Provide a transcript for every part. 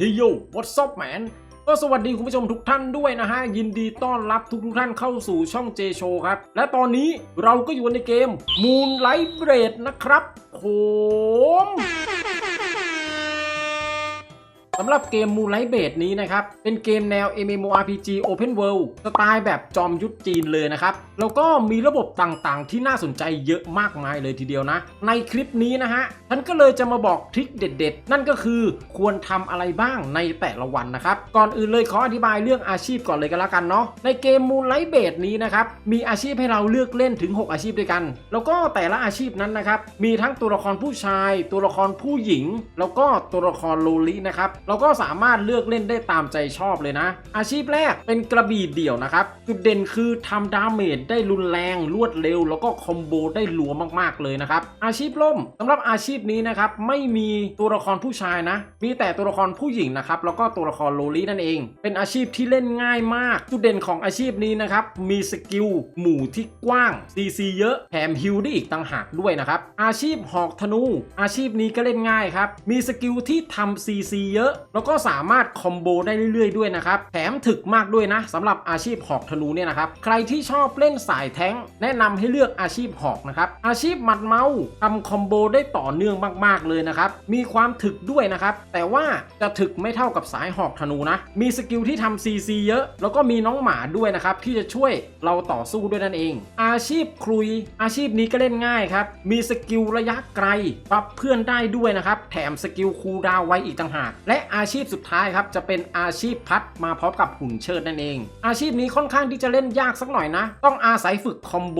เฮ้ยโย what's up man ก็สวัสดีคุณผู้ชมทุกท่านด้วยนะฮะ ยินดีต้อนรับทุกทุกท่านเข้าสู่ช่องเจโชครับ และตอนนี้เราก็อยู่ในเกม Moonlight Blade นะครับ โหม สำหรับเกม Moonlight Base นี้นะครับ เป็นเกมแนว MMORPG Open World สไตล์แบบจอมยุทธจีนเลยนะครับ แล้วก็มีระบบต่างๆ ที่น่าสนใจเยอะมากมายเลยทีเดียวนะ ในคลิปนี้นะฮะฉันก็เลยจะมาบอกทริคเด็ด ๆ นั่นก็คือควรทำอะไรบ้างในแต่ละวันนะครับ ก่อนอื่นเลยขออธิบายเรื่องอาชีพก่อนเลยกันละกันเนาะในเกม Moonlight Base นี้นะครับมีอาชีพให้เราเลือกเล่นถึง 6 อาชีพด้วยกัน แล้วก็แต่ละอาชีพนั้นนะครับมีทั้งตัวละครผู้ชาย ตัวละครผู้หญิง แล้วก็ตัวละครโลลินะครับเราก็สามารถเลือกเล่นได้ตามใจชอบเลยนะ อาชีพแรกเป็นกระบี่เดี่ยวนะครับ จุดเด่นคือทำดาเมจได้รุนแรง รวดเร็ว แล้วก็คอมโบได้หลัวมากๆเลยนะครับ อาชีพล่มสำหรับอาชีพนี้นะครับไม่มีตัวละครผู้ชายนะ มีแต่ตัวละครผู้หญิงนะครับแล้วก็ตัวละครโลลินั่นเอง เป็นอาชีพที่เล่นง่ายมาก จุดเด่นของอาชีพนี้นะครับมีสกิลหมู่ที่กว้าง CC เยอะแถมฮิลได้อีกต่างหากด้วยนะครับอาชีพหอกธนู อาชีพนี้ก็เล่นง่ายครับมีสกิลที่ทำ CC เยอะแล้วก็สามารถคอมโบได้เรื่อยๆด้วยนะครับ แถมถึกมากด้วยนะสำหรับอาชีพหอกธนูเนี่ยนะครับ ใครที่ชอบเล่นสายแท้ง แนะนำให้เลือกอาชีพหอกนะครับ อาชีพหมัดเมาทำคอมโบได้ต่อเนื่องมากๆเลยนะครับ มีความถึกด้วยนะครับ แต่ว่าจะถึกไม่เท่ากับสายหอกธนูนะ มีสกิลที่ทำ CC เยอะ แล้วก็มีน้องหมาด้วยนะครับ ที่จะช่วยเราต่อสู้ด้วยนั่นเอง อาชีพครุย อาชีพนี้ก็เล่นง่ายครับ มีสกิลระยะไกลปรับเพื่อนได้ด้วยนะครับ แถมสกิลคูลดาวไว้อีกต่างหาก และอาชีพสุดท้ายครับจะเป็นอาชีพพัดมาพร้อมกับหุ่นเชิดนั่นเอง อาชีพนี้ค่อนข้างที่จะเล่นยากสักหน่อยนะ ต้องอาศัยฝึกคอมโบ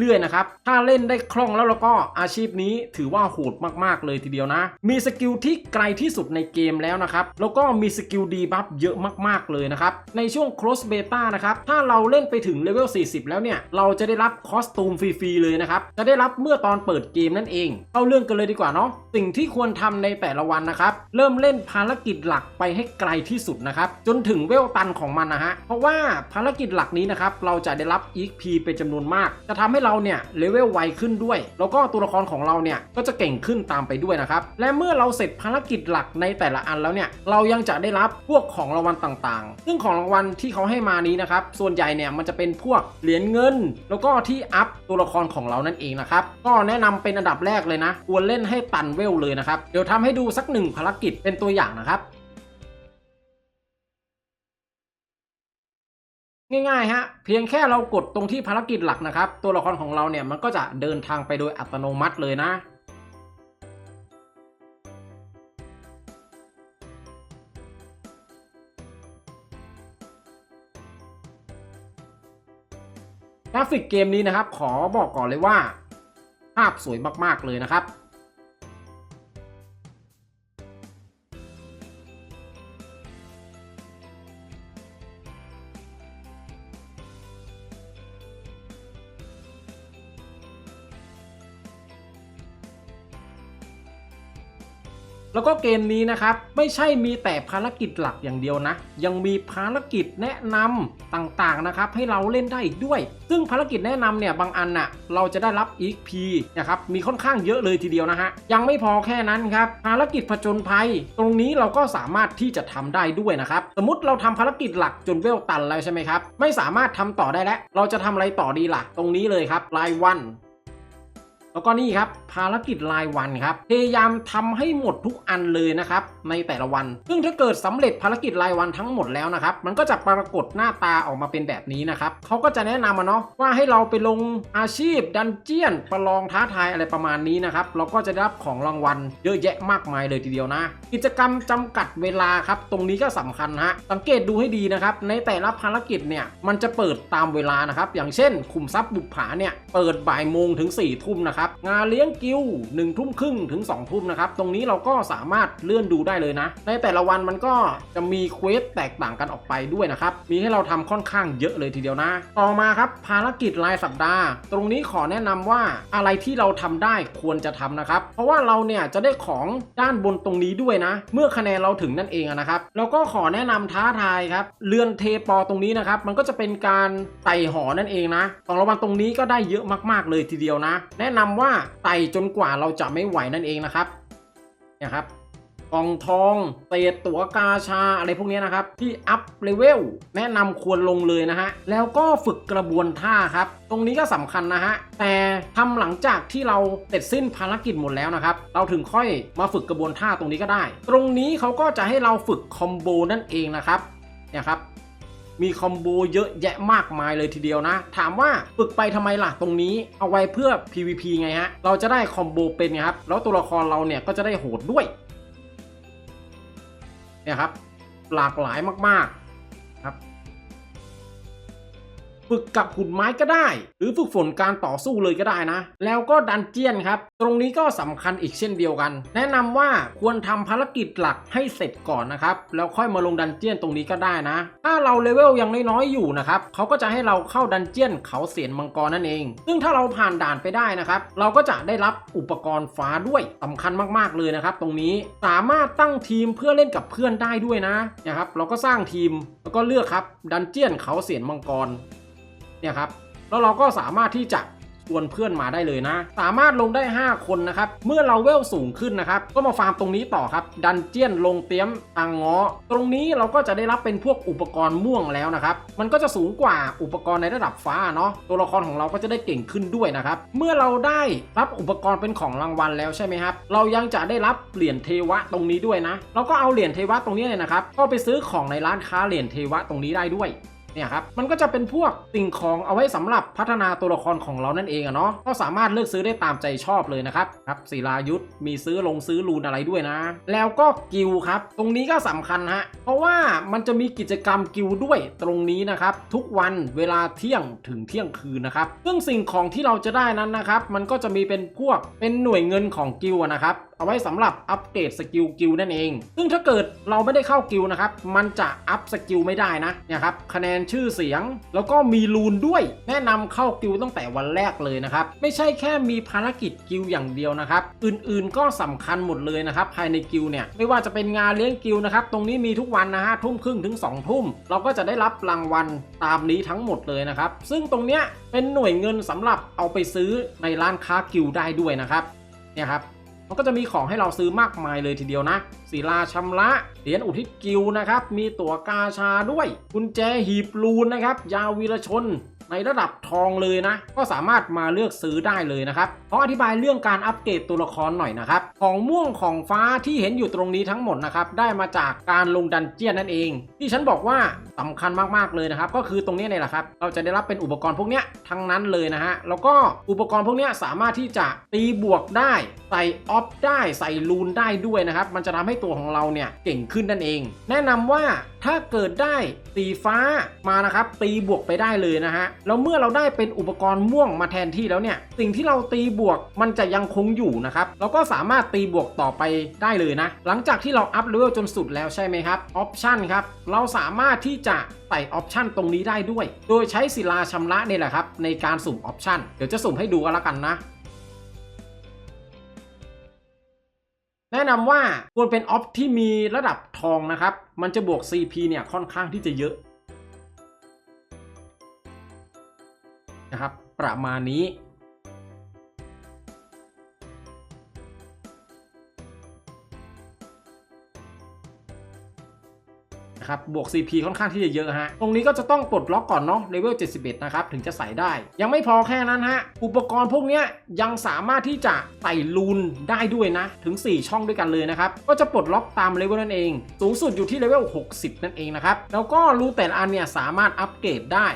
เรื่อยๆนะครับถ้าเล่นได้คล่องแล้วแล้วก็อาชีพนี้ถือว่าโหดมากๆเลยทีเดียวนะ มีสกิลที่ไกลที่สุดในเกมแล้วนะครับแล้วก็มีสกิลดีบัฟเยอะมากๆเลยนะครับในช่วง cross beta นะครับถ้าเราเล่นไปถึงเลเวล40 แล้วเนี่ยเราจะได้รับคอสตูมฟรีๆเลยนะครับจะได้รับเมื่อตอนเปิดเกมนั่นเองเข้าเรื่องกันเลยดีกว่าเนาะสิ่งที่ควรทำในแต่ละวันนะครับเริ่มเล่นภาารกิจหลักไปให้ไกลที่สุดนะครับ จนถึงเวลตันของมันนะฮะ เพราะว่าภารกิจหลักนี้นะครับ เราจะได้รับ EXP เป็นจำนวนมาก จะทำให้เราเนี่ยเลเวลไวขึ้นด้วย แล้วก็ตัวละครของเราเนี่ยก็จะเก่งขึ้นตามไปด้วยนะครับ และเมื่อเราเสร็จภารกิจหลักในแต่ละอันแล้วเนี่ย เรายังจะได้รับพวกของรางวัลต่างๆ ซึ่งของรางวัลที่เขาให้มานี้นะครับ ส่วนใหญ่เนี่ยมันจะเป็นพวกเหรียญเงิน แล้วก็ที่อัพตัวละครของเรานั่นเองนะครับ ก็แนะนำเป็นอันดับแรกเลยนะ ควรเล่นให้ตันเวลเลยนะครับ เดี๋ยวทำให้ดูสักหนึ่งภารกิจเป็นตัวอย่างนะครับ ง่ายๆฮะเพียงแค่เรากดตรงที่ภารกิจหลักนะครับ ตัวละครของเราเนี่ยมันก็จะเดินทางไปโดยอัตโนมัติเลยนะกราฟิกเกมนี้นะครับ ขอบอกก่อนเลยว่า ภาพสวยมาก ๆ เลยนะครับ ก็เกมนี้นะครับ ไม่ใช่มีแต่ภารกิจหลักอย่างเดียวนะ ยังมีภารกิจแนะนำต่างๆนะครับ ให้เราเล่นได้อีกด้วย ซึ่งภารกิจแนะนำเนี่ยบางอันน่ะเราจะได้รับ EXP นะครับมีค่อนข้างเยอะเลยทีเดียวนะฮะยังไม่พอแค่นั้นครับภารกิจผจญภัย ตรงนี้เราก็สามารถที่จะทำได้ด้วยนะครับสมมติเราทำภารกิจหลักจนเวลตันแล้วใช่ไหมครับไม่สามารถทำต่อได้แล้ว เราจะทำอะไรต่อดีล่ะ ตรงนี้เลยครับรายวัน แล้วก็นี่ครับภารกิจรายวันครับพยายามทำให้หมดทุกอันเลยนะครับในแต่ละวัน ซึ่งถ้าเกิดสำเร็จภารกิจรายวันทั้งหมดแล้วนะครับมันก็จะปรากฏหน้าตาออกมาเป็นแบบนี้นะครับเขาก็จะแนะนำมาเนาะว่าให้เราไปลงอาชีพดันเจียนประลองท้าทายอะไรประมาณนี้นะครับเราก็จะได้รับของรางวัลเยอะแยะมากมายเลยทีเดียวนะ กิจกรรมจำกัดเวลาครับตรงนี้ก็สำคัญฮะสังเกตดูให้ดีนะครับในแต่ละภารกิจเนี่ยมันจะเปิดตามเวลานะครับอย่างเช่นขุมทรัพย์บุปผาเนี่ยเปิดบ่ายโมงถึง4ี่ทุ่มนะครับงานเลี้ยงกิวหนึ่งทุ่มครึ่งถึง2องทุ่มนะครับตรงนี้เราก็สามารถเลื่อนดูได้เลยนะ ในแต่ละวันมันก็จะมีเควสแตกต่างกันออกไปด้วยนะครับมีให้เราทำค่อนข้างเยอะเลยทีเดียวนะต่อมาครับภารกิจรายสัปดาห์ ตรงนี้ขอแนะนำว่าอะไรที่เราทำได้ควรจะทำนะครับ เพราะว่าเราเนี่ยจะได้ของด้านบนตรงนี้ด้วยนะ เมื่อคะแนนเราถึงนั่นเองนะครับแล้วก็ขอแนะนำท้าทายครับเรือนเทปอตรงนี้นะครับมันก็จะเป็นการไต่หอนั่นเองนะของรางวัลตรงนี้ก็ได้เยอะมากๆเลยทีเดียวนะ แนะนำว่าไต่จนกว่าเราจะไม่ไหวนั่นเองนะครับเนี่ยครับกล่องทองเศษตั๋วกาชาอะไรพวกนี้นะครับ ที่อัพเลเวลแนะนำควรลงเลยนะฮะ แล้วก็ฝึกกระบวนท่าครับ ตรงนี้ก็สำคัญนะฮะ แต่ทำหลังจากที่เราเสร็จสิ้นภารกิจหมดแล้วนะครับ เราถึงค่อยมาฝึกกระบวนท่าตรงนี้ก็ได้ ตรงนี้เขาก็จะให้เราฝึกคอมโบนั่นเองนะครับเนี่ยครับ มีคอมโบเยอะแยะมากมายเลยทีเดียวนะ ถามว่าฝึกไปทำไมล่ะตรงนี้ เอาไว้เพื่อ PVP ไงฮะ เราจะได้คอมโบเป็นไงครับ แล้วตัวละครเราเนี่ยก็จะได้โหดด้วย เนี่ยครับ หลากหลายมากๆ ฝึกกับหุ่นไม้ก็ได้ หรือฝึกฝนการต่อสู้เลยก็ได้นะ แล้วก็ดันเจียนครับ ตรงนี้ก็สำคัญอีกเช่นเดียวกัน แนะนำว่าควรทำภารกิจหลักให้เสร็จก่อนนะครับ แล้วค่อยมาลงดันเจียนตรงนี้ก็ได้นะ ถ้าเราเลเวลยังน้อยๆอยู่นะครับเขาก็จะให้เราเข้าดันเจียนเขาเสียนมังกรนั่นเอง ซึ่งถ้าเราผ่านด่านไปได้นะครับ เราก็จะได้รับอุปกรณ์ฟ้าด้วยสำคัญมากๆเลยนะครับ ตรงนี้สามารถตั้งทีมเพื่อเล่นกับเพื่อนได้ด้วยนะนะครับ เราก็สร้างทีมแล้วก็เลือกครับดันเจียนเขาเสียนมังกร เนี่ยครับแล้วเราก็สามารถที่จะชวนเพื่อนมาได้เลยนะ สามารถลงได้ 5 คนนะครับ เมื่อเราเวลสูงขึ้นนะครับ ก็มาฟาร์มตรงนี้ต่อครับ ดันเจียนลงเตี้ยมตังง้อตรงนี้เราก็จะได้รับเป็นพวกอุปกรณ์ม่วงแล้วนะครับ มันก็จะสูงกว่าอุปกรณ์ในระดับฟ้าเนาะ ตัวละครของเราก็จะได้เก่งขึ้นด้วยนะครับ เมื่อเราได้รับอุปกรณ์เป็นของรางวัลแล้วใช่ไหมครับ เรายังจะได้รับเหรียญเทวะตรงนี้ด้วยนะ เราก็เอาเหรียญเทวะตรงนี้เลยนะครับ ก็ไปซื้อของในร้านค้าเหรียญเทวะตรงนี้ได้ด้วย เนี่ยครับมันก็จะเป็นพวกสิ่งของเอาไว้สำหรับพัฒนาตัวละครของเรานั่นเองอะเนาะก็สามารถเลือกซื้อได้ตามใจชอบเลยนะครับครับศิลายุทธมีซื้อลงซื้อรูนอะไรด้วยนะ แล้วก็กิลครับ ตรงนี้ก็สำคัญฮะเพราะว่ามันจะมีกิจกรรมกิลด้วยตรงนี้นะครับ ทุกวันเวลาเที่ยงถึงเที่ยงคืนนะครับซึ่งสิ่งของที่เราจะได้นั้นนะครับ มันก็จะมีเป็นพวกเป็นหน่วยเงินของกิลนะครับเอาไว้สำหรับอัปเกรดสกิลกิลนั่นเอง ซึ่งถ้าเกิดเราไม่ได้เข้ากิลด์นะครับ มันจะอัพสกิลไม่ได้นะเนี่ยครับคะแนนชื่อเสียง แล้วก็มีรูนด้วย แนะนำเข้ากิลด์ตั้งแต่วันแรกเลยนะครับ ไม่ใช่แค่มีภารกิจกิลด์อย่างเดียวนะครับ อื่นๆก็สำคัญหมดเลยนะครับ ภายในกิลด์เนี่ย ไม่ว่าจะเป็นงานเลี้ยงกิลด์นะครับ ตรงนี้มีทุกวันนะฮะทุ่มครึ่งถึง2องทุ่ม เราก็จะได้รับรางวัลตามนี้ทั้งหมดเลยนะครับ ซึ่งตรงเนี้ยเป็นหน่วยเงินสำหรับเอาไปซื้อในร้านค้ากิลได้ด้วยนะครับเนี่ยครับ มันก็จะมีของให้เราซื้อมากมายเลยทีเดียวนะศิลาชำระเหรียญอุทิศกิวนะครับ มีตั๋วกาชาด้วยกุญแจหีบลูนนะครับ ยาววีรชน ในระดับทองเลยนะ ก็สามารถมาเลือกซื้อได้เลยนะครับขออธิบายเรื่องการอัปเกรดตัวละครหน่อยนะครับ ของม่วงของฟ้าที่เห็นอยู่ตรงนี้ทั้งหมดนะครับได้มาจากการลงดันเจียนนั่นเอง ที่ฉันบอกว่าสำคัญมากๆเลยนะครับ ก็คือตรงนี้เนี่ยแหละครับ เราจะได้รับเป็นอุปกรณ์พวกนี้ทั้งนั้นเลยนะฮะแล้วก็อุปกรณ์พวกนี้สามารถที่จะตีบวกได้ใส่ออฟได้ใส่ลูนได้ด้วยนะครับมันจะทำให้ตัวของเราเนี่ยเก่งขึ้นนั่นเอง แนะนำว่า ถ้าเกิดได้สีฟ้ามานะครับตีบวกไปได้เลยนะฮะแล้วเมื่อเราได้เป็นอุปกรณ์ม่วงมาแทนที่แล้วเนี่ยสิ่งที่เราตีบวกมันจะยังคงอยู่นะครับเราก็สามารถตีบวกต่อไปได้เลยนะ หลังจากที่เราอัพเลเวลจนสุดแล้วใช่ไหมครับออปชันครับเราสามารถที่จะใส่ออปชันตรงนี้ได้ด้วย โดยใช้ศิลาชำระนี่แหละครับในการสุ่มออปชันเดี๋ยวจะสุ่มให้ดูกันละกันนะ แนะนำว่าควรเป็นออฟที่มีระดับทองนะครับ มันจะบวก CP เนี่ยค่อนข้างที่จะเยอะนะครับ ประมาณนี้ นะครับบวก CP ค่อนข้างที่จะเยอะฮะตรงนี้ก็จะต้องปลดล็อกก่อนเนาะเลเวล71 นะครับ ถึงจะใส่ได้ ยังไม่พอแค่นั้นฮะ อุปกรณ์พวกนี้ยยังสามารถที่จะใส่ลูนได้ด้วยนะ ถึง 4 ช่องด้วยกันเลยนะครับ ก็จะปลดล็อกตามเลเวลนั่นเอง สูงสุดอยู่ที่เลเวล60 นั่นเองนะครับแล้วก็รูแต่ละอันเนี่ยสามารถอัปเกรดได้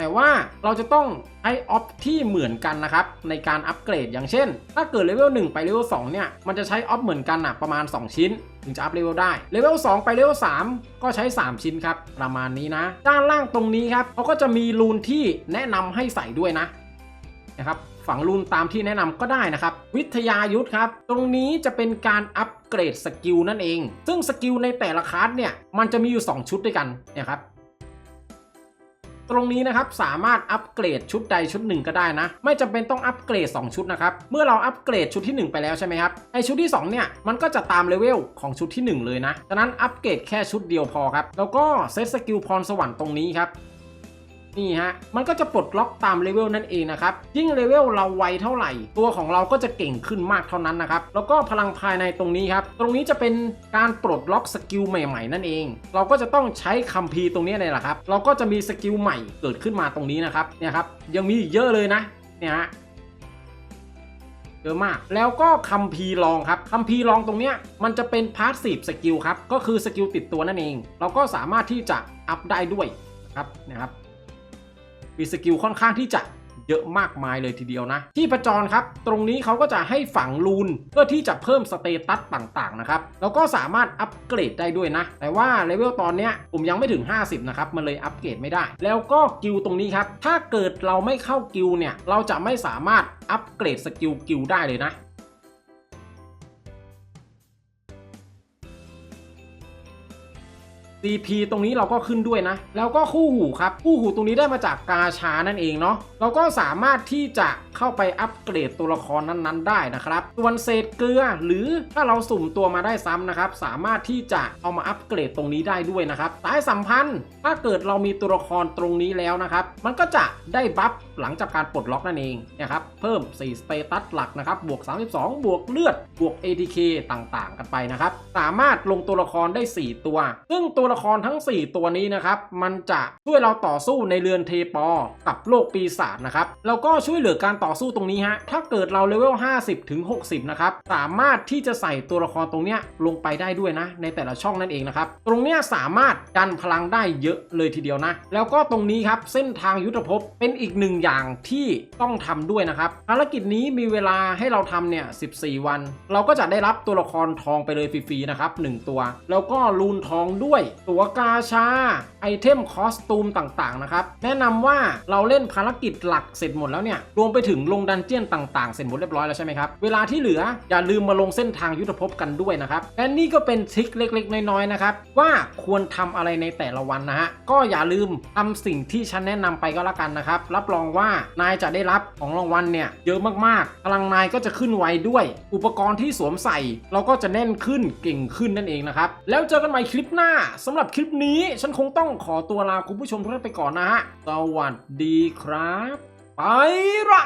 แต่ว่าเราจะต้องใช้ออฟที่เหมือนกันนะครับ ในการอัปเกรดอย่างเช่น ถ้าเกิดเลเวล1ไปเลเวล2เนี่ย มันจะใช้ออฟเหมือนกันอะประมาณ 2 ชิ้น ถึงจะอัพเลเวลได้เลเวล2ไปเลเวล3ก็ใช้ 3 ชิ้นครับ ประมาณนี้นะ ด้านล่างตรงนี้ครับเขาก็จะมีรูนที่แนะนำให้ใส่ด้วยนะนะครับฝังรูนตามที่แนะนำก็ได้นะครับ วิทยายุทธครับ ตรงนี้จะเป็นการอัปเกรดสกิลนั่นเอง ซึ่งสกิลในแต่ละคลาสเนี่ยมันจะมีอยู่ 2 ชุดด้วยกันเนี่ยครับ ตรงนี้นะครับสามารถอัปเกรดชุดใดชุดหนึ่งก็ได้นะ ไม่จำเป็นต้องอัปเกรด 2 ชุดนะครับ เมื่อเราอัปเกรดชุดที่ 1 ไปแล้วใช่ไหมครับไอชุดที่ 2 เนี่ย มันก็จะตามเลเวลของชุดที่ 1 เลยนะฉะนั้นอัปเกรดแค่ชุดเดียวพอครับแล้วก็เซตสกิลพรสวรรค์ตรงนี้ครับ นี่ฮะ มันก็จะปลดล็อกตามเลเวลนั่นเองนะครับ ยิ่งเลเวลเราไวเท่าไหร่ ตัวของเราก็จะเก่งขึ้นมากเท่านั้นนะครับ แล้วก็พลังภายในตรงนี้ครับ ตรงนี้จะเป็นการปลดล็อกสกิลใหม่ๆ นั่นเอง เราก็จะต้องใช้คัมภีร์ตรงนี้เลยแหละครับ เราก็จะมีสกิลใหม่เกิดขึ้นมาตรงนี้นะครับ เนี่ยครับ ยังมีอีกเยอะเลยนะ เนี่ยฮะเยอะมาก แล้วก็คัมภีร์ลองครับคัมภีร์ลองตรงเนี้ยมันจะเป็นพาสซีฟสกิลครับ ก็คือสกิลติดตัวนั่นเอง เราก็สามารถที่จะอัพได้ด้วยครับนะครับ มีสกิลค่อนข้างที่จะเยอะมากมายเลยทีเดียวนะ ที่ประจรครับ ตรงนี้เขาก็จะให้ฝังลูนเพื่อที่จะเพิ่มสเตตัสต่างๆนะครับ แล้วก็สามารถอัปเกรดได้ด้วยนะ แต่ว่าเลเวลตอนเนี้ยผมยังไม่ถึง 50 นะครับ มันเลยอัปเกรดไม่ได้ แล้วก็กิลตรงนี้ครับ ถ้าเกิดเราไม่เข้ากิลเนี่ย เราจะไม่สามารถอัปเกรดสกิลกิลได้เลยนะ CP ตรงนี้เราก็ขึ้นด้วยนะ แล้วก็คู่หูครับคู่หูตรงนี้ได้มาจากกาชานั่นเองเนาะเราก็สามารถที่จะเข้าไปอัปเกรดตัวละครนั้นๆ ได้นะครับส่วนเศษเกลือหรือถ้าเราสุ่มตัวมาได้ซ้ำนะครับสามารถที่จะเอามาอัปเกรดตรงนี้ได้ด้วยนะครับสายสัมพันธ์ ถ้าเกิดเรามีตัวละครตรงนี้แล้วนะครับ มันก็จะได้บัฟหลังจากการปลดล็อกนั่นเองนะครับเพิ่ม 4 สเตตัสหลักนะครับบวก 32 บวกเลือดบวก ATK ต่างๆ กันไปนะครับสามารถลงตัวละครได้ 4 ตัว ซึ่งตัวละครทั้ง 4 ตัวนี้นะครับ มันจะช่วยเราต่อสู้ในเรือนเทปอ กับโลกปีศาจนะครับ แล้วก็ช่วยเหลือการต่อสู้ตรงนี้ฮะ ถ้าเกิดเราเลเวล 50 ถึง 60 นะครับ สามารถที่จะใส่ตัวละครตรงเนี้ยลงไปได้ด้วยนะ ในแต่ละช่องนั่นเองนะครับ ตรงเนี้ยสามารถดันพลังได้เยอะเลยทีเดียวนะ แล้วก็ตรงนี้ครับเส้นทางยุทธภพเป็นอีกหนึ่งอย่างที่ต้องทำด้วยนะครับภารกิจนี้มีเวลาให้เราทำเนี่ย 14 วัน เราก็จะได้รับตัวละครทองไปเลยฟรีๆนะครับ 1 ตัว แล้วก็ลูนทองด้วยตัวกาชา ไอเทมคอสตูมต่างๆนะครับ แนะนำว่าเราเล่นภารกิจหลักเสร็จหมดแล้วเนี่ย รวมไปถึงลงดันเจียนต่างๆ เสร็จหมดเรียบร้อยแล้วใช่ไหมครับ เวลาที่เหลืออย่าลืมมาลงเส้นทางยุทธภพกันด้วยนะครับและนี่ก็เป็นทริคเล็กๆ น้อยๆนะครับว่าควรทำอะไรในแต่ละวันนะฮะก็อย่าลืมทำสิ่งที่ฉันแนะนำไปก็แล้วกันนะครับรับรองว่านายจะได้รับของรางวัลเนี่ยเยอะมากๆพลังนายก็จะขึ้นไวด้วย อุปกรณ์ที่สวมใส่ เราก็จะแน่นขึ้นเก่งขึ้นนั่นเองนะครับแล้วเจอกันใหม่คลิปหน้าสำหรับคลิปนี้ฉันคงต้องขอตัวลาคุณผู้ชมทุกท่านไปก่อนนะฮะ สวัสดีครับ ไปละ